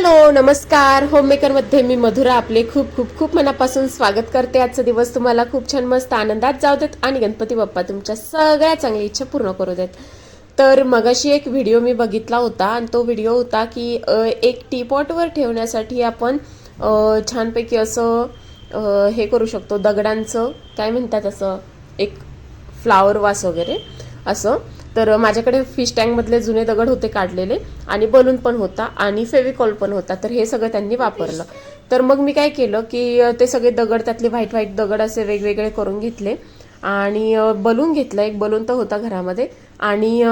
Hello नमस्कार. होममेकरमध्ये मी मधुरा आपले खूप खूप खूप मनापासून स्वागत करते. आजचा दिवस तुम्हाला खूप छान मस्त आनंदात जाऊ देत आणि गणपती बाप्पा तुमच्या सगळ्या चांगल्या इच्छा पूर्ण करू देत. तर मगाशी एक व्हिडिओ मी बघितला होता आणि तो व्हिडिओ होता की एक टीपॉटवर ठेवण्यासाठी आपण छानपैकी असं हे करू शकतो दगडांचं काय म्हणतात असं एक फ्लावर वास वगैरे. असं. तर माझ्याकडे फिश टँकमधले जुने दगड होते काढलेले आणि बलून पण होता आणि फेविकॉल पण होता. तर हे सगळं त्यांनी वापरलं. तर मग मी काय केलं की ते सगळे दगड त्यातले व्हाईट व्हाईट दगड असे वेगवेगळे करून घेतले आणि बलून घेतला. एक बलून तर होता घरामध्ये आणि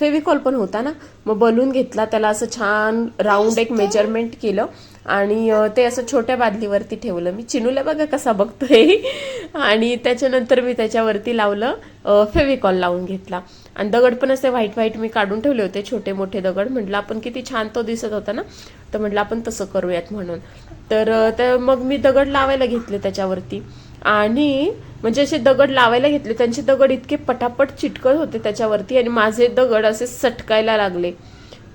फेविकॉल पण होता ना. मग बलून घेतला. त्याला असं छान राऊंड एक मेजरमेंट केलं. आणि ते असं छोट्या बादलीवरती ठेवलं. मी चिनूला बघा कसा बघतोय. आणि त्याच्यानंतर मी त्याच्यावरती लावलं फेविकॉल लावून घेतला. आणि दगड पण असे व्हाईट व्हाईट मी काढून ठेवले होते छोटे मोठे दगड. म्हटलं आपण किती छान तो दिसत होता ना तर म्हटलं आपण तसं करूयात म्हणून. तर मग मी दगड लावायला घेतले त्याच्यावरती. आणि म्हणजे असे दगड लावायला घेतले त्यांचे दगड इतके पटापट चिटकत होते त्याच्यावरती आणि माझे दगड असे सटकायला लागले.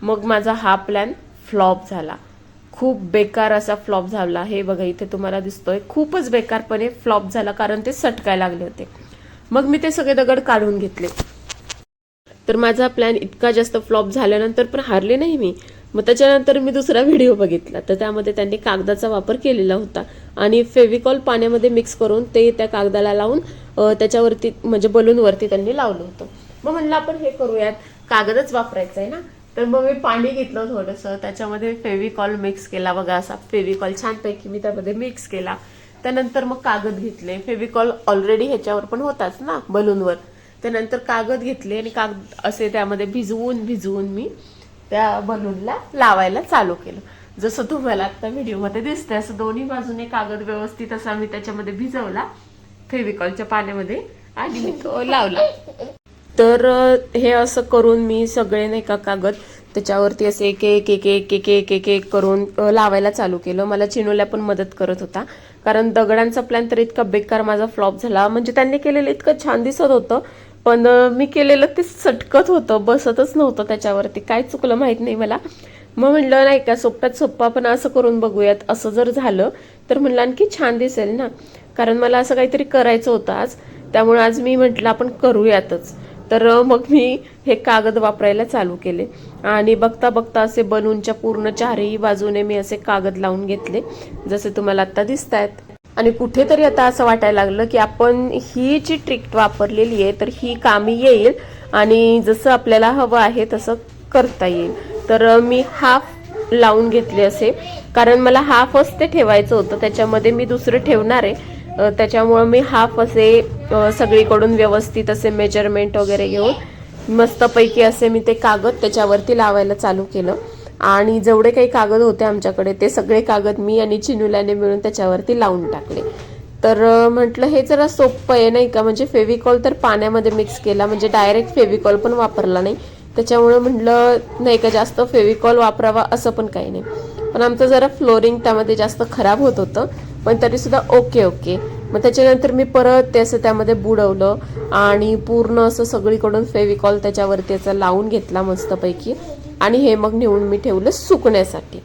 मग माझा हा प्लॅन फ्लॉप झाला. खूप बेकार असा फ्लॉप झाला. हे बघा इथे तुम्हाला दिसतोय. खूपच बेकारपणे फ्लॉप झाला कारण ते सटकाय लागले होते. मग मी ते सगळे दगड काढून घेतले. तर माझा प्लॅन इतका जास्त फ्लॉप झाल्यानंतर पण हारले नाही मी. मग त्याच्यानंतर मी दुसरा व्हिडिओ बघितला. तर त्यामध्ये त्यांनी कागदाचा वापर केलेला होता. आणि फेविकॉल पाण्यामध्ये मिक्स करून ते त्या कागदाला लावून त्याच्यावरती म्हणजे बलूनवरती त्यांनी लावलं होतं. मग म्हणलं आपण हे करूयात. कागदच वापरायचा आहे ना. तर मग मी पाणी घेतलं थोडंसं. त्याच्यामध्ये फेविकॉल मिक्स केला बघा असा. फेविकॉल छानपैकी मी त्यामध्ये मिक्स केला. त्यानंतर मग कागद घेतले. फेविकॉल ऑलरेडी ह्याच्यावर पण होताच ना बलूनवर. त्यानंतर कागद घेतले आणि कागद असे त्यामध्ये भिजवून भिजवून मी त्या बलूनला लावायला चालू केलं. जसं तुम्हाला आता व्हिडिओमध्ये दिसतंय असं दोन्ही बाजूने कागद व्यवस्थित असा मी त्याच्यामध्ये भिजवला. फेविकॉलच्या पाण्यामध्ये आणि मी तो लावला. तर हे असं करून मी सगळे नाही का कागद त्याच्यावरती असे एक एक एक एक एक एक एक एक करून लावायला चालू केलं. मला चिनूला पण मदत करत होता. कारण दगडांचा प्लॅन तर इतका बेकार माझा फ्लॉप झाला. म्हणजे त्यांनी केलेलं इतकं छान दिसत होतं. पण मी केलेलं ते सटकत होतं. बसतच नव्हतं त्याच्यावरती. काय चुकलं माहीत नाही मला. मग म्हणलं नाही का सोप्यात सोप्पा पण असं करून बघूयात. असं जर झालं तर म्हणलं आणखी छान दिसेल ना. कारण मला असं काहीतरी करायचं होतं आज. त्यामुळे आज मी म्हटलं आपण करूयातच. तर मग मी हे कागद वापरायला चालू केले. आणि बघता बघता असे बलूनच्या पूर्ण चारही बाजूने मी असे कागद लावून घेतले जसे तुम्हाला आता दिसत आहेत आणि कुठेतरी आता असं वाटायला लागलं की आपण ही जी ट्रिक वापरलेली आहे तर ही कामी येईल आणि जसं आपल्याला हवं आहे तसं करता येईल. तर मी हाफ लावून घेतले असे. कारण मला हाफच ते ठेवायचं होतं त्याच्यामध्ये मी दुसरं ठेवणार आहे. त्याच्यामुळं मी हाफ असे सगळीकडून व्यवस्थित असे मेजरमेंट वगैरे घेऊन मस्तपैकी असे मी ते कागद त्याच्यावरती लावायला चालू केलं. आणि जेवढे काही कागद होते आमच्याकडे ते सगळे कागद मी आणि चिनुल्याने मिळून त्याच्यावरती लावून टाकले. तर म्हटलं हे जरा सोपं आहे नाही का? म्हणजे फेविकॉल तर पाण्यामध्ये मिक्स केला म्हणजे डायरेक्ट फेविकॉल पण वापरला नाही. त्याच्यामुळं म्हटलं नाही का जास्त फेविकॉल वापरावा असं पण काही नाही. पण आमचं जरा फ्लोरिंग त्यामध्ये जास्त खराब होत होतं. पण तरी सुद्धा ओके ओके. मग त्याच्यानंतर मी परत ते असं त्यामध्ये बुडवलं आणि पूर्ण असं सगळीकडून फेविकॉल त्याच्यावरती त्याचा लावून घेतला मस्तपैकी. आणि हे मग नेऊन मी ठेवलं सुकण्यासाठी.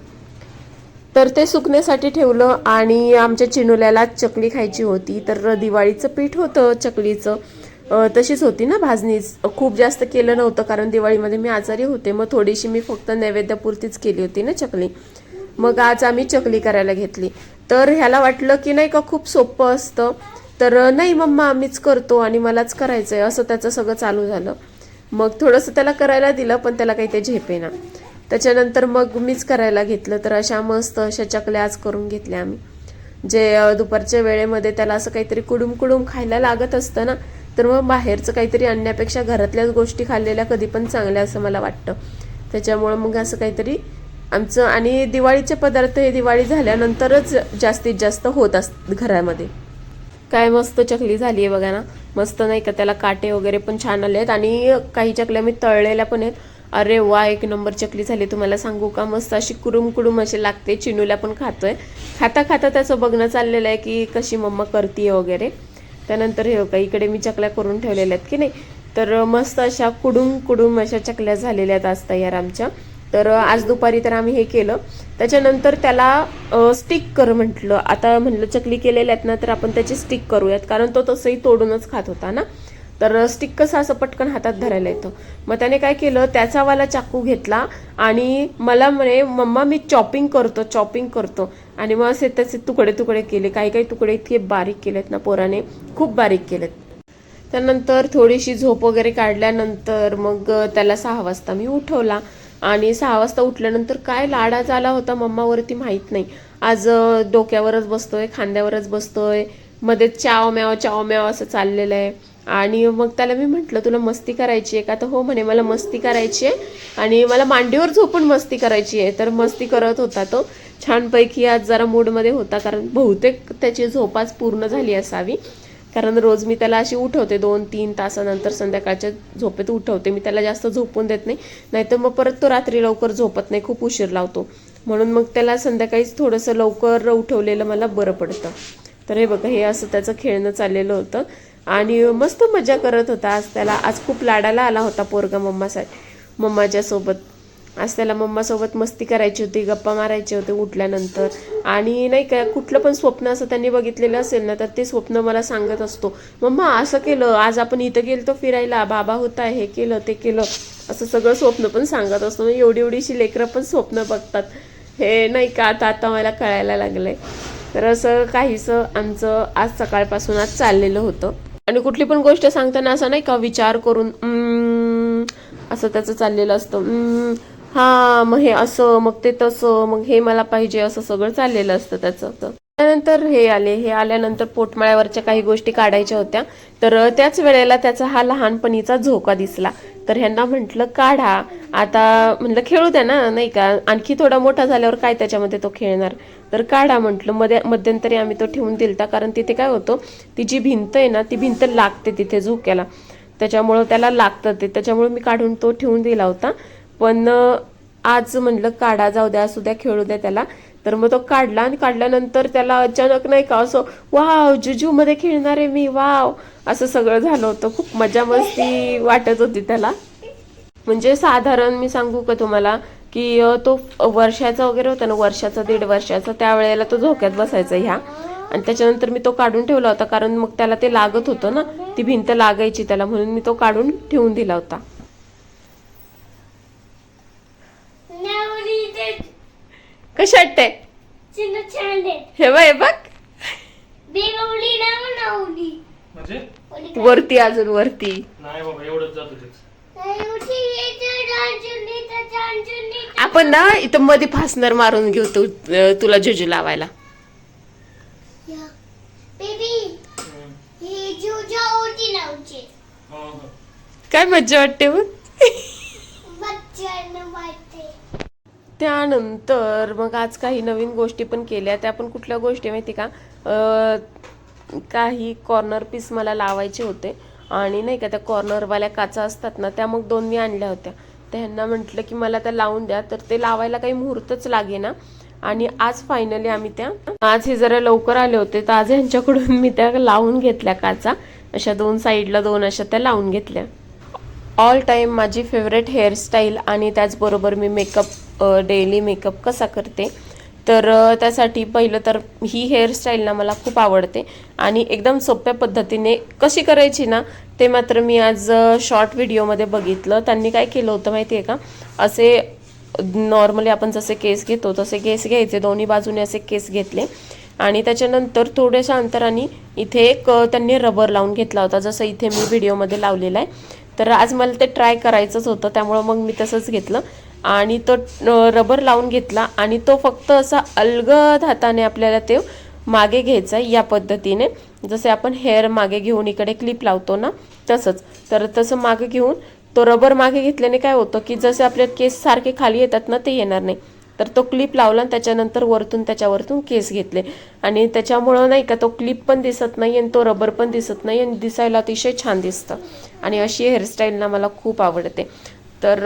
तर ते सुकण्यासाठी ठेवलं आणि आमच्या चिनुल्याला चकली खायची होती तर दिवाळीचं पीठ होतं चकलीचं. तशीच होती ना भाजणीच खूप जास्त केलं नव्हतं कारण दिवाळीमध्ये मी आजारी होते. मग थोडीशी मी फक्त नैवेद्यापुरतीच केली होती ना चकली. मग आज आम्ही चकली करायला घेतली. तर ह्याला वाटलं की नाही का खूप सोपं असतं. तर नाही मम्मा मीच करतो आणि मलाच करायचं आहे असं त्याचं सगळं चालू झालं. मग थोडंसं त्याला करायला दिलं पण त्याला काही ते झेपेना. त्याच्यानंतर मग मीच करायला घेतलं. तर अशा मस्त अशा चकल्या आज करून घेतल्या आम्ही. जे दुपारच्या वेळेमध्ये त्याला असं काहीतरी कुडूम कुडूम खायला लागत असतं ना तर मग बाहेरचं काहीतरी आणण्यापेक्षा घरातल्याच गोष्टी खाल्लेल्या कधी पण चांगल्या असं मला वाटतं. त्याच्यामुळं मग असं काहीतरी आमचं आणि दिवाळीचे पदार्थ हे दिवाळी झाल्यानंतरच जास्तीत जास्त होत अस घरामध्ये. काय मस्त चकली झाली आहे बघा ना. मस्त नाही का त्याला काटे वगैरे पण छान आले आहेत आणि काही चकल्या मी तळलेल्या पण आहेत. अरे वा एक नंबर चकली झाली. तुम्हाला सांगू का? मस्त अशी कुरुम कुडूम अशी लागते. चिनूला पण खातोय. खाता खाता त्याचं बघणं चाललेलं आहे की कशी मम्मा करते वगैरे. त्यानंतर हे का इकडे मी चकल्या करून ठेवलेल्या आहेत की नाही. तर मस्त अशा कुडूम कुडूम अशा चकल्या झालेल्या आहेत आज तयार आमच्या. तर आज दुपारी तर आम्ही हे केलं. त्याच्यानंतर त्याला स्टिक कर म्हटलं. आता म्हणलं चकली केलेल्या आहेत ना तर आपण त्याची स्टिक करूयात. कारण तो तसंही तोडूनच खात होता ना. तर स्टिक कसं असं पटकन हातात धरायला येतं. मग त्याने काय केलं त्याचावाला चाकू घेतला आणि मला म्हणे मम्मा मी चॉपिंग करतो चॉपिंग करतो. आणि मग असे त्याचे तुकडे तुकडे केले. काही काही तुकडे इतके बारीक केलेत ना पोराने. खूप बारीक केलेत. त्यानंतर थोडीशी झोप वगैरे काढल्यानंतर मग त्याला सहा वाजता मी उठवला. आणि सहा वाजता उठल्यानंतर काय लाडा झाला होता मम्मावरती माहीत नाही. आज डोक्यावरच बसतोय खांद्यावरच बसतोय. मध्ये चाव म्याव चाव म्याव असं चाललेलं आहे. आणि मग त्याला मी म्हटलं तुला मस्ती करायची आहे का? तर हो म्हणे मला मस्ती करायची आहे आणि मला मांडीवर झोपून मस्ती करायची आहे. तर मस्ती करत होता तो. छानपैकी आज जरा मूडमध्ये होता कारण बहुतेक त्याची झोपाच पूर्ण झाली असावी. कारण रोज मी त्याला अशी उठवते दोन तीन तासानंतर संध्याकाळच्या झोपेत उठवते. मी त्याला जास्त झोपून देत नाही. नाहीतर मग परत तो रात्री लवकर झोपत नाही खूप उशीर लावतो. म्हणून मग त्याला संध्याकाळीच थोडंसं लवकर उठवलेलं मला बरं पडतं. तर हे बघा हे असं त्याचं खेळणं चाललेलं होतं. आणि मस्त मजा करत होता. आज त्याला आज खूप लाडाला आला होता पोरगा मम्मासाठी मम्माच्या सोबत. आज त्याला मम्मासोबत मस्ती करायची होती गप्पा मारायचे होते उठल्यानंतर. आणि नाही का कुठलं पण स्वप्न असं त्यांनी बघितलेलं असेल ना तर ते स्वप्न मला सांगत असतो. मम्मा असं केलं आज आपण इथं गेलतो फिरायला बाबा होता हे केलं ते केलं असं सगळं स्वप्न पण सांगत असतो. म्हणजे एवढी एवढीशी लेकरं पण स्वप्न बघतात. हे नाही का आता आता मला कळायला लागलंय. तर असं काहीसं आमचं आज सकाळपासून आज चाललेलं होतं. आणि कुठली पण गोष्ट सांगताना असं नाही का विचार करून असं त्याचं चाललेलं असतं. हा मग हे असं मग ते तसं मग हे मला पाहिजे असं सगळं चाललेलं असतं त्याचं. त्यानंतर हे आले. हे आल्यानंतर पोटमाळ्यावरच्या काही गोष्टी काढायच्या होत्या. तर त्याच वेळेला त्याचा हा लहानपणीचा झोका दिसला. तर ह्यांना म्हटलं काढा. आता म्हटलं खेळू द्या ना नाही का? आणखी थोडा मोठा झाल्यावर काय त्याच्यामध्ये तो खेळणार? तर काढा म्हटलं. मध्ये मध्यंतरी आम्ही तो ठेवून दिलता. कारण तिथे काय होतं ती जी भिंत आहे ना ती भिंत लागते तिथे झोक्याला. त्याच्यामुळं त्याला लागतं ते. त्याच्यामुळे मी काढून तो ठेवून दिला होता. पण आज म्हणलं काढा जाऊ द्या असू द्या खेळू द्या त्याला. तर मग तो काढला आणि काढल्यानंतर त्याला अचानक नाही का असं वाव जुजू मध्ये खेळणार आहे मी वाव. असं सगळं झालं होतं. खूप मजा मस्ती वाटत होती त्याला. म्हणजे साधारण मी सांगू का तुम्हाला की तो वर्षाचा वगैरे होता ना वर्षाचा दीड वर्षाचा त्यावेळेला तो झोक्यात बसायचा ह्या. आणि त्याच्यानंतर मी तो काढून ठेवला होता कारण मग त्याला ते लागत होतं ना ती भिंत लागायची त्याला म्हणून मी तो काढून ठेवून दिला होता. कशी वाटते chanded. हे बघ हे बघ. म्हणजे Only वरती अजून वरती नाही बाबा एवढंच जातो तेच आपण ना इथं मध्ये फासनर मारून घेऊ तू तुला जुजू लावायला. हो, हो. काय मज्जा वाटते मग. त्यानंतर मग आज काही नवीन गोष्टी पण केल्या. त्या पण कुठल्या गोष्टी माहिती का? काही कॉर्नर पीस मला लावायचे होते. आणि नाही का त्या कॉर्नरवाल्या काचा असतात ना त्या मग दोन मी आणल्या होत्या. त्यांना म्हटलं की मला त्या लावून द्या. तर ते लावायला काही मुहूर्तच लागे ना आणि आज फायनली आम्ही त्या आज हे जरा लवकर आले होते. तर आज यांच्याकडून मी त्या लावून घेतल्या काचा. अशा दोन साईडला दोन अशा त्या लावून घेतल्या. ऑल टाईम माझी फेवरेट हेअरस्टाईल आणि त्याचबरोबर मी मेकअप डेली मेकअप कसा करते. तर त्यासाठी पहिलं तर ही हेअरस्टाईल ना मला खूप आवडते. आणि एकदम सोप्या पद्धतीने कशी करायची ना ते मात्र मी आज शॉर्ट व्हिडिओमध्ये बघितलं. त्यांनी काय केलं होतं माहिती आहे का? असे नॉर्मली आपण जसे केस घेतो तसे केस घ्यायचे. दोन्ही बाजूने असे केस घेतले. आणि त्याच्यानंतर थोड्याशा अंतराने इथे एक त्यांनी रबर लावून घेतला होता जसं इथे मी व्हिडिओमध्ये लावलेला आहे. तर आज मला ते ट्राय करायचंच होतं त्यामुळं मग मी तसंच घेतलं. आणि तो रबर लावून घेतला आणि तो फक्त असा अलगद हाताने आपल्याला ते मागे घ्यायचा या पद्धतीने. जसे आपण हेअर मागे घेऊन इकडे क्लिप लावतो ना तसंच. तर तसं मागे घेऊन तो रबर मागे घेतल्याने काय होतं की जसे आपले केस सारखे खाली येतात ना ते येणार नाही. तर तो क्लिप लावला आणि त्याच्यानंतर वरतून त्याच्यावरतून केस घेतले. आणि त्याच्यामुळं नाही का तो क्लिप पण दिसत नाही आणि तो रबर पण दिसत नाही आणि दिसायला अतिशय छान दिसतं. आणि अशी हेअरस्टाईल ना मला खूप आवडते. तर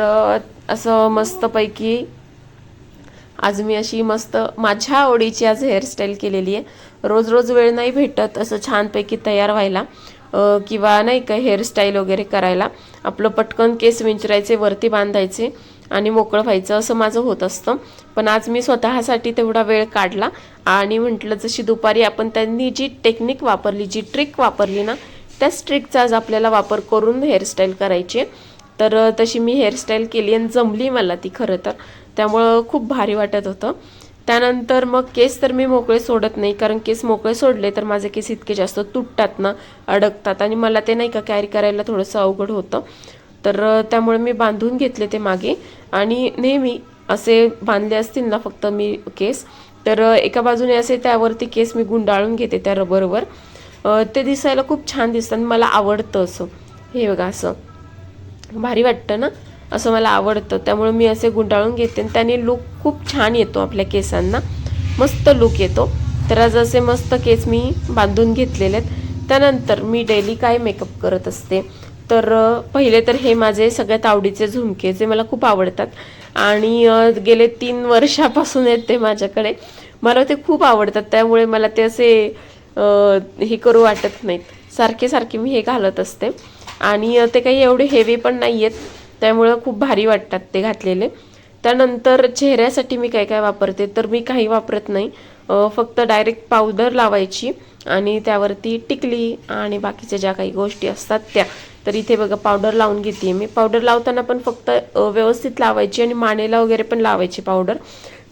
असं मस्तपैकी आज मी अशी मस्त माझ्या आवडीची आज हेअरस्टाईल केलेली आहे. रोज रोज वेळ नाही भेटत असं छानपैकी तयार व्हायला किंवा नाही का हेअरस्टाईल वगैरे करायला. आपलं पटकन केस विंचरायचे वरती बांधायचे आणि मोकळं व्हायचं असं माझं होत असतं. पण आज मी स्वतःसाठी तेवढा वेळ काढला आणि म्हटलं जशी दुपारी आपण त्यांनी जी टेक्निक वापरली जी ट्रिक वापरली ना त्याच ट्रिकचा आज आपल्याला वापर करून हेअरस्टाईल करायची आहे. तर तशी मी हेअरस्टाईल केली आणि जमली मला ती खरं तर. त्यामुळं खूप भारी वाटत होतं. त्यानंतर मग केस तर मी मोकळे सोडत नाही कारण केस मोकळे सोडले तर माझे केस इतके जास्त तुटतात ना अडकतात. आणि मला ते नाही का कॅरी करायला थोडंसं अवघड होतं. तर त्यामुळे मी बांधून घेतले ते मागे. आणि नेहमी असे बांधले असतील ना फक्त मी केस तर एका बाजूने असे त्यावरती केस मी गुंडाळून घेते त्या रबरवर. ते दिसायला खूप छान दिसतं आणि मला आवडतं असं. हे बघा असं. भारी वाटतं ना? असं मला आवडतं. त्यामुळे मी असे गुंडाळून घेते आणि त्याने लुक खूप छान येतो आपल्या केसांना. मस्त लुक येतो. तर आज असे मस्त केस मी बांधून घेतलेले आहेत. त्यानंतर मी डेली काय मेकअप करत असते? तर पहिले तर हे माझे सगळ्यात आवडीचे झुमके जे मला खूप आवडतात. आणि गेले तीन वर्षापासून आहेत ते माझ्याकडे. मला ते खूप आवडतात. त्यामुळे मला ते असे हे करू वाटत नाहीत. सारखे सारखे मी हे घालत असते. आणि ते काही एवढे हेवी पण नाही आहेत त्यामुळं खूप भारी वाटतात ते घातलेले. त्यानंतर चेहऱ्यासाठी मी काय काय वापरते तर मी काही वापरत नाही. फक्त डायरेक्ट पावडर लावायची आणि त्यावरती टिकली आणि बाकीच्या ज्या काही गोष्टी असतात त्या. तर इथे बघा पावडर लावून घेते मी. पावडर लावताना पण फक्त व्यवस्थित लावायची आणि मानेला वगैरे पण लावायची पावडर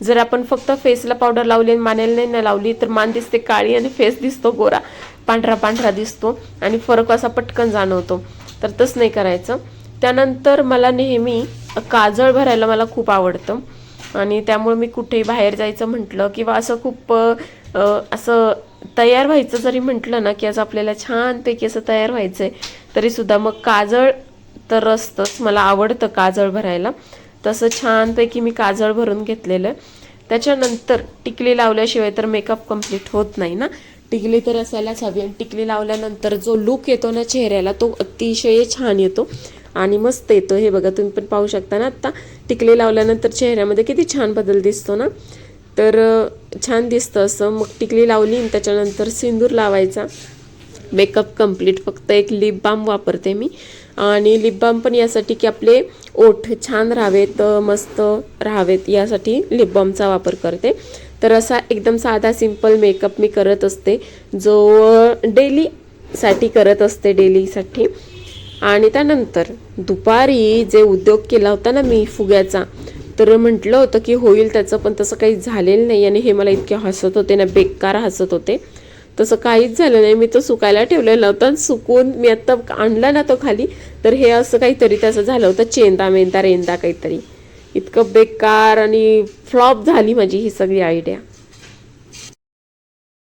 जर आपण फक्त फेसला पावडर लावली आणि मानेला नाही लावली तर मान दिसते काळी आणि फेस दिसतो गोरा. पांढरा पांढरा दिसतो आणि फरक असा पटकन जाणवतो. तर तसं नाही करायचं. त्यानंतर मला नेहमी काजळ भरायला मला खूप आवडतं. आणि त्यामुळे मी कुठेही बाहेर जायचं म्हटलं किंवा असं खूप असं तयार व्हायचं जरी म्हटलं ना की आज आपल्याला छानपैकी असं तयार व्हायचं आहे तरीसुद्धा मग काजळ तर असतंच. मला आवडतं काजळ भरायला. तसं छानपैकी मी काजळ भरून घेतलेलं. त्याच्यानंतर टिकली लावल्याशिवाय तर मेकअप कंप्लीट होत नाही ना. टिकली तर असायलाच हवी आणि टिकली लावल्यानंतर जो लुक येतो ना चेहऱ्याला तो अतिशय छान येतो. आणि मस्त येतो. हे बघा तुम्ही पण पाहू शकता ना आत्ता टिकली लावल्यानंतर चेहऱ्यामध्ये किती छान बदल दिसतो ना. तर छान दिसतं असं. मग टिकली लावली आणि त्याच्यानंतर सिंदूर लावायचा. मेकअप कंप्लीट फक्त एक लिप बाम वापरते मी. आणि लिप बाम पण यासाठी की आपले ओठ छान राहावेत मस्त राहावेत यासाठी लिपबॉमचा वापर करते. तर असा एकदम साधा सिंपल मेकअप मी करत असते जो डेलीसाठी करत असते डेलीसाठी आणि त्यानंतर दुपारी जे उद्योग केला होता ना मी फुग्याचा तर म्हटलं होतं की होईल त्याचं पण तसं काही झालेलं नाही आणि हे मला इतके हसत होते ना बेकार हसत होते. तसं काहीच झालं नाही. मी तो सुकायला ठेवलेला होता आणि सुकून मी आत्ता आणला ना तो खाली तर हे असं काहीतरी त्याचं झालं होतं. चेंदा मेंदा रेंदा काहीतरी. इतकं बेकार आणि फ्लॉप झाली माझी ही सगळी आयडिया